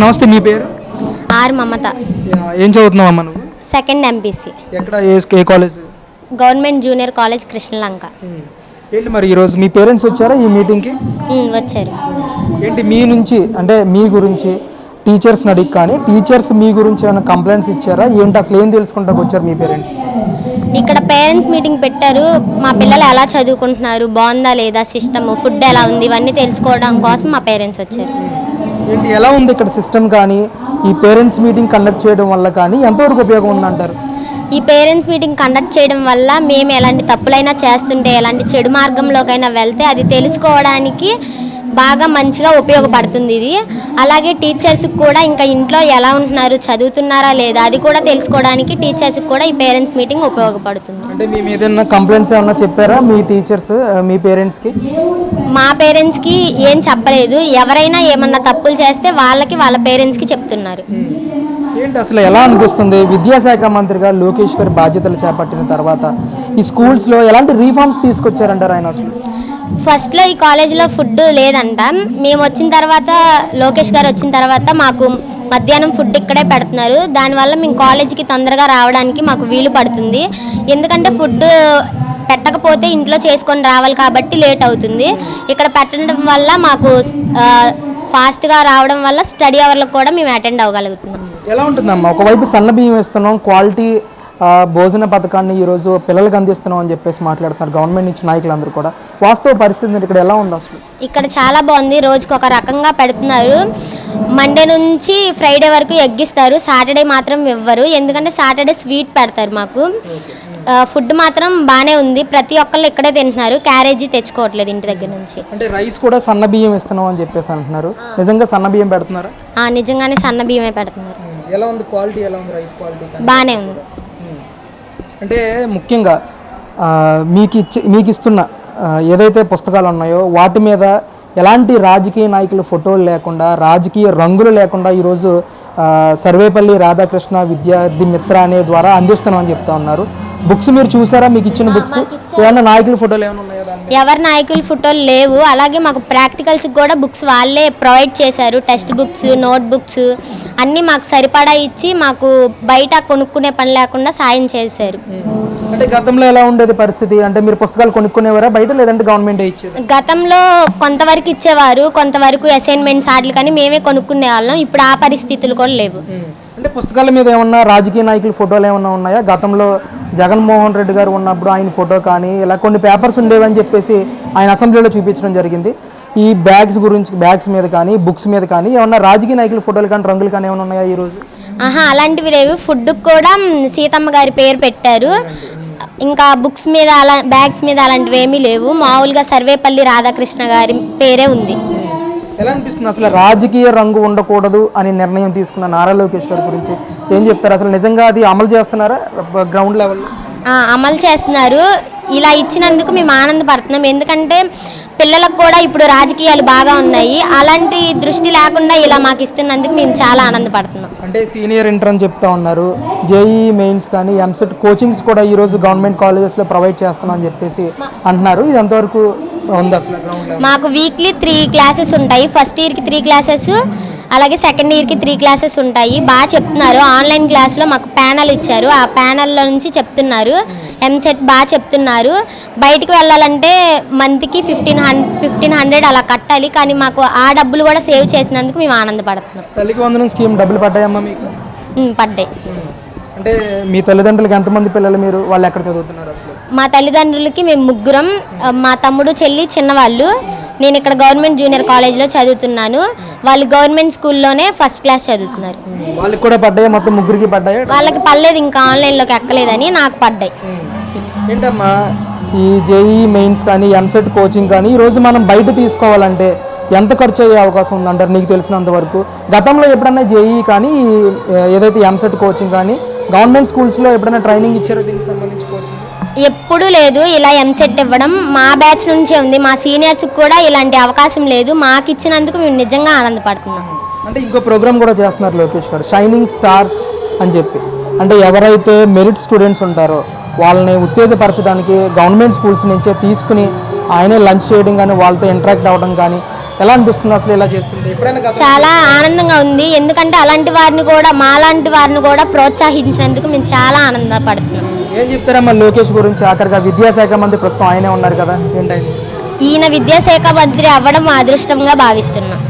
నమస్తే మీ పేరు? ఆర్ మమత. ఏం చదువుతున్నావు అమ్మ నువ్వు? సెకండ్ ఎంపీసీ ఎక్కడ ఏ college? Government junior college Krishnalanka. ఏంటి మరి ఈరోజు మీ పేరెంట్స్ వచ్చారా ఈ మీటింగ్కి? వచ్చారు. ఏంటి మీ నుంచి అంటే మీ గురించి టీచర్స్ని అడిగి కానీ టీచర్స్ మీ గురించి ఏమైనా కంప్లైంట్స్ ఇచ్చారా? ఏంటి అసలు ఏం తెలుసుకుంటాకు వచ్చారు మీ పేరెంట్స్? ఇక్కడ పేరెంట్స్ మీటింగ్ పెట్టారు. మా పిల్లలు ఎలా చదువుకుంటున్నారు? బాగుందా లేదా సిస్టమ్? ఫుడ్ ఎలా ఉంది? ఇవన్నీ తెలుసుకోవడం కోసం మా పేరెంట్స్ వచ్చారు. ఏంటి ఎలా ఉంది ఇక్కడ సిస్టమ్ కానీ? ఈ పేరెంట్స్ మీటింగ్ కండక్ట్ చేయడం వల్ల కానీ ఎంతవరకు ఉపయోగం ఉందంటారు? ఈ పేరెంట్స్ మీటింగ్ కండక్ట్ చేయడం వల్ల మేము ఎలాంటి తప్పులైనా చేస్తుంటే ఎలాంటి చెడు మార్గంలోకైనా వెళ్తే అది తెలుసుకోవడానికి బాగా మంచిగా ఉపయోగపడుతుంది ఇది. అలాగే టీచర్స్కి కూడా ఇంకా ఇంట్లో ఎలా ఉంటున్నారు చదువుతున్నారా లేదా అది కూడా తెలుసుకోవడానికి టీచర్స్కి కూడా ఈ పేరెంట్స్ మీటింగ్ ఉపయోగపడుతుంది. అంటే మేము ఏదైనా కంప్లైంట్స్ ఏమన్నా చెప్పారా మీ టీచర్స్ మీ పేరెంట్స్కి మా పేరెంట్స్కి ఏం చెప్పలేదు. ఎవరైనా ఏమన్నా తప్పులు చేస్తే వాళ్ళకి వాళ్ళ పేరెంట్స్కి చెప్తున్నారు. ఏంటి అసలు ఎలా అనిపిస్తుంది? విద్యాశాఖ మంత్రిగా లోకేష్ గారి బాధ్యతలు చేపట్టిన తర్వాత ఈ స్కూల్స్లో ఎలాంటి రీఫార్మ్స్ తీసుకొచ్చారంటారు ఆయన అసలు? ఫస్ట్లో ఈ కాలేజీలో ఫుడ్ లేదంట. మేము వచ్చిన తర్వాత లోకేష్ గారు వచ్చిన తర్వాత మాకు మధ్యాహ్నం ఫుడ్ ఇక్కడే పెడుతున్నారు. దానివల్ల మేము కాలేజీకి తొందరగా రావడానికి మాకు వీలు పడుతుంది. ఎందుకంటే ఫుడ్ పెట్టకపోతే ఇంట్లో చేసుకొని రావాలి కాబట్టి లేట్ అవుతుంది. ఇక్కడ పెట్టడం వల్ల మాకు ఫాస్ట్గా రావడం వల్ల స్టడీ అవర్లకు కూడా మేము అటెండ్ అవ్వగలుగుతున్నాం. ఎలా ఉంటుందమ్మా? ఒకవైపు సన్న బియ్యం వేస్తున్నాం క్వాలిటీ భోజన పథకాన్ని ఈరోజు పిల్లలకు అందిస్తున్నాం అని చెప్పేసి మాట్లాడుతున్నారు గవర్నమెంట్ నుంచి నాయకులందరూ కూడా. వాస్తవ పరిస్థితి ఇక్కడ ఎలా ఉంది అసలు? ఇక్కడ చాలా బాగుంది. రోజుకి ఒక రకంగా పెడుతున్నారు. మండే నుంచి ఫ్రైడే వరకు ఎగ్గిస్తారు. సాటర్డే మాత్రం ఇవ్వరు. ఎందుకంటే సాటర్డే స్వీట్ పెడతారు మాకు. ఫుడ్ మాత్రం బాగానే ఉంది. ప్రతి ఒక్కళ్ళు ఇక్కడే తింటున్నారు. క్యారేజీ తెచ్చుకోవట్లేదు ఇంటి దగ్గర నుంచి. అంటే రైస్ కూడా సన్న బియ్యం ఇస్తున్నాం అని చెప్పేసి అంటున్నారు. నిజంగా సన్న బియ్యం పెడుతున్నారా? నిజంగానే సన్న బియ్యమే పెడుతున్నారు. ఎలా ఉంది క్వాలిటీ? ఎలా ఉంది రైస్ క్వాలిటీ? బాగానే ఉంది. అంటే ముఖ్యంగా మీకు ఇచ్చి మీకు ఇస్తున్న ఏదైతే పుస్తకాలు ఉన్నాయో వాటి మీద ఎలాంటి రాజకీయ నాయకుల ఫోటోలు లేకుండా రాజకీయ రంగులు లేకుండా ఈరోజు సర్వేపల్లి రాధాకృష్ణ విద్యార్థి మిత్ర అనే ద్వారా అందిస్తున్నామని చెప్తా ఉన్నారు. బుక్స్ మీరు చూసారా? మీకు ఇచ్చిన బుక్స్? ఏమన్నా నాయకుల ఫోటోలు ఏమైనా ఉన్నాయా దాని మీద? ఎవరి నాయకుల ఫోటోలు లేవు. అలాగే మాకు ప్రాక్టికల్స్కి కూడా బుక్స్ వాళ్ళే ప్రొవైడ్ చేశారు. టెక్స్ట్ బుక్స్ నోట్ బుక్స్ అన్నీ మాకు సరిపడా ఇచ్చి మాకు బయట కొనుక్కునే పని లేకుండా సాయం చేశారు. అంటే గతంలో ఎలా ఉండేది పరిస్థితి? అంటే మీరు పుస్తకాలు కొనుక్కునేవారా బయట లేదంటే గవర్నమెంట్ ఇచ్చేది? గతంలో కొంతవరకు ఇచ్చేవారు. కొంతవరకు అసైన్మెంట్స్ ఆటలు కానీ మేమే కొనుక్కునే వాళ్ళం. ఇప్పుడు ఆ పరిస్థితులు కూడా లేవు. అంటే పుస్తకాల మీద ఏమన్నా రాజకీయ నాయకుల ఫోటోలు ఏమన్నా ఉన్నాయా? గతంలో జగన్మోహన్ రెడ్డి గారు ఉన్నప్పుడు ఆయన ఫోటో కానీ ఇలా కొన్ని పేపర్స్ ఉండేవని చెప్పేసి ఆయన అసెంబ్లీలో చూపించడం జరిగింది. ఈ బ్యాగ్స్ గురించి బ్యాగ్స్ మీద కానీ బుక్స్ మీద కానీ ఏమన్నా రాజకీయ నాయకుల ఫోటోలు కానీ రంగులు కానీ ఏమైనా ఉన్నాయా ఈరోజు? ఆహా అలాంటివి లేవు. ఫుడ్ కూడా సీతమ్మ గారి పేరు పెట్టారు. ఇంకా బుక్స్ మీద అలా బ్యాగ్స్ మీద అలాంటివి ఏమీ లేవు. మామూలుగా సర్వేపల్లి రాధాకృష్ణ గారి పేరే ఉంది. ఎలా అనిపిస్తుంది? అసలు రాజకీయ రంగు ఉండకూడదు అని నిర్ణయం తీసుకున్న నారా లోకేష్ గారి గురించి ఏం చెప్తారు? అసలు నిజంగా అది అమలు చేస్తున్నారా? గ్రౌండ్ లెవెల్లో? అమలు చేస్తున్నారు. ఇలా ఇచ్చినందుకు మేము ఆనందపడుతున్నాం. ఎందుకంటే పిల్లలకు కూడా ఇప్పుడు రాజకీయాలు బాగా ఉన్నాయి. అలాంటి దృష్టి లేకుండా ఇలా మాకు ఇస్తున్నందుకు మేము చాలా ఆనందపడుతున్నాం. అంటే సీనియర్ ఇంటర్ అని చెప్తా ఉన్నారు. జేఈ మెయిన్స్ కానీ ఎంసెట్ కోచింగ్స్ కూడా ఈరోజు గవర్నమెంట్ కాలేజెస్లో ప్రొవైడ్ చేస్తున్నాం అని చెప్పేసి అంటున్నారు. ఇది ఎంతవరకు ఉంది అసలు మాకు వీక్లీ త్రీ క్లాసెస్ ఉంటాయి. ఫస్ట్ ఇయర్కి త్రీ క్లాసెస్ అలాగే సెకండ్ ఇయర్కి త్రీ క్లాసెస్ ఉంటాయి. బాగా చెప్తున్నారు. ఆన్లైన్ క్లాస్లో మాకు ప్యానల్ ఇచ్చారు. ఆ ప్యానల్లో నుంచి చెప్తున్నారు. ఎంసెట్ బాగా చెప్తున్నారు. బయటికి వెళ్ళాలంటే మంత్కి ఫిఫ్టీన్ హండ్ ఫిఫ్టీన్ హండ్రెడ్ అలా కట్టాలి. కానీ మాకు ఆ డబ్బులు కూడా సేవ్ చేసినందుకు మేము ఆనందపడుతున్నాం. తల్లికి వందనం స్కీమ్ డబ్బులు పడ్డాయమ్మా మీకు? ఉమ్, పడ్డాయి. అంటే మీ తల్లిదండ్రులకి ఎంతమంది పిల్లలు మీరు? వాళ్ళు ఎక్కడ చదువుతున్నారు అసలు? మా తల్లిదండ్రులకి మేము ముగ్గురం మా తమ్ముడు చెల్లి చిన్నవాళ్ళు. నేను ఇక్కడ గవర్నమెంట్ జూనియర్ కాలేజ్లో చదువుతున్నాను. వాళ్ళు గవర్నమెంట్ స్కూల్లోనే ఫస్ట్ క్లాస్ చదువుతున్నారు. వాళ్ళకి కూడా పడ్డాయా? మొత్తం ముగ్గురికి పడ్డాయా? వాళ్ళకి పర్లేదు ఇంకా ఆన్లైన్లోకి ఎక్కలేదని నాకు పడ్డాయి. ఏంటమ్మా? ఈ జేఈ మెయిన్స్ కానీ ఎంసెట్ కోచింగ్ కానీ ఈ రోజు మనం బయట తీసుకోవాలంటే ఎంత ఖర్చు అయ్యే అవకాశం ఉందంటారు నీకు తెలిసినంత వరకు? గతంలో ఎప్పుడన్నా జేఈ కానీ ఏదైతే ఎంసెట్ కోచింగ్ కానీ గవర్నమెంట్ స్కూల్స్లో ఎప్పుడైనా ట్రైనింగ్ ఇచ్చారో దీనికి ఎప్పుడూ లేదు. ఇలా ఎంసెట్ ఇవ్వడం మా బ్యాచ్ నుంచే ఉంది. మా సీనియర్స్కి కూడా ఇలాంటి అవకాశం లేదు. మాకు ఇచ్చినందుకు మేము నిజంగా ఆనందపడుతున్నాం. అంటే ఇంకో ప్రోగ్రామ్ కూడా చేస్తున్నారు లోకేష్ గారు. షైనింగ్ స్టార్స్ అని చెప్పి. అంటే ఎవరైతే మెరిట్ స్టూడెంట్స్ ఉంటారో వాళ్ళని ఉత్తేజపరచడానికి గవర్నమెంట్ స్కూల్స్ నుంచే తీసుకుని ఆయనే లంచ్ చేయడం కానీ వాళ్ళతో ఇంటరాక్ట్ అవ్వడం కానీ ఎలా అనిపిస్తుంది అసలు ఇలా చేస్తుంటే? గతంలో చాలా ఆనందంగా ఉంది. ఎందుకంటే అలాంటి వారిని కూడా మాలాంటి వారిని కూడా ప్రోత్సహించినందుకు మేము చాలా ఆనందపడుతున్నాం. ఏం చెప్తారమ్మా లోకేష్ గురించి? ఆఖరిగా విద్యాశాఖ మంత్రి ప్రస్తుతం ఆయనే ఉన్నారు కదా. ఏంటంటే ఈయన విద్యాశాఖ మంత్రి అవ్వడం మా అదృష్టంగా భావిస్తున్నాం.